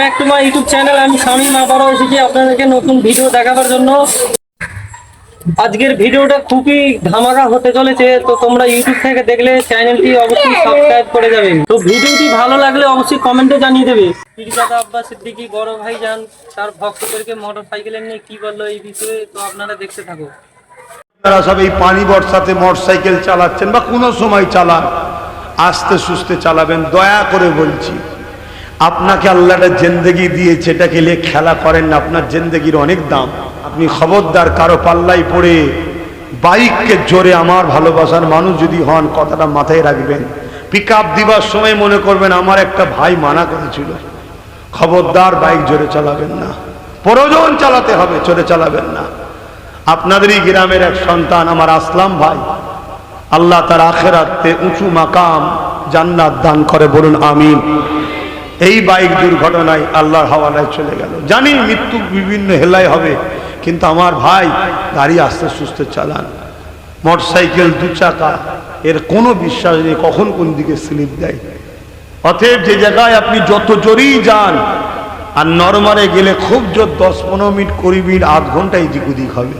Back to my YouTube channel আমি শামীম আবারও এসেছি আপনাদেরকে নতুন ভিডিও দেখাবার জন্য আজকের ভিডিওটা খুবই ধামাকা হতে চলেছে। তো তোমরা ইউটিউব থেকে দেখলে চ্যানেলটি অবশ্যই সাবস্ক্রাইব করে যাবে। তো ভিডিওটি ভালো লাগলে অবশ্যই কমেন্টে জানিয়ে দেবে। পীরজাদা আব্বাস সিদ্দিকী, বড় ভাই যান তার ভক্তদেরকে মোটর সাইকেলে নিয়ে কি বলল এই বিষয়ে তো আপনারা দেখতে থাকো। তারা সব এই পানি বর্ষাতে মোটরসাইকেল চালাচ্ছেন বা কোনো সময় চালান আস্তে সুস্তে চালাবেন, দয়া করে বলছি। আপনাকে আল্লাহটা জেন্দেগি দিয়েছে, এটাকে নিয়ে খেলা করেন না, আপনার জেন্দেগির অনেক দাম। আপনি খবরদার, কারও পাল্লাই পড়ে, বাইককে জোরে আমার ভালোবাসার মানুষ যদি হন, কথাটা মাথায় রাখবেন। পিক আপ দিবার সময় মনে করবেন, আমার একটা ভাই মানা করেছিল। খবরদার, বাইক জোরে চালাবেন না। প্রয়োজন চালাতে হবে, জোরে চালাবেন না। আপনাদেরই গ্রামের এক সন্তান, আমার আসলাম ভাই। আল্লাহ তার আখেরাতে উঁচু মাকাম জান্নাত দান করে, বলুন আমিন। এই বাইক দুর্ঘটনায় আল্লাহর হাওয়ালায় চলে গেল। জানি মৃত্যু বিভিন্ন হেলায় হবে, কিন্তু আমার ভাই গাড়ি আস্তে সুস্থে চালান। মোটরসাইকেল দু চাকা, এর কোনো বিশ্বাস নেই কখন কোন দিকে স্লিপ দেয়। অতএব যে জায়গায় আপনি যত জোরেই যান, আর নরমারে গেলে খুব জোর দশ পনেরো মিনিট কুড়ি মিনিট, আধ ঘণ্টা এদিক ওদিক হবে।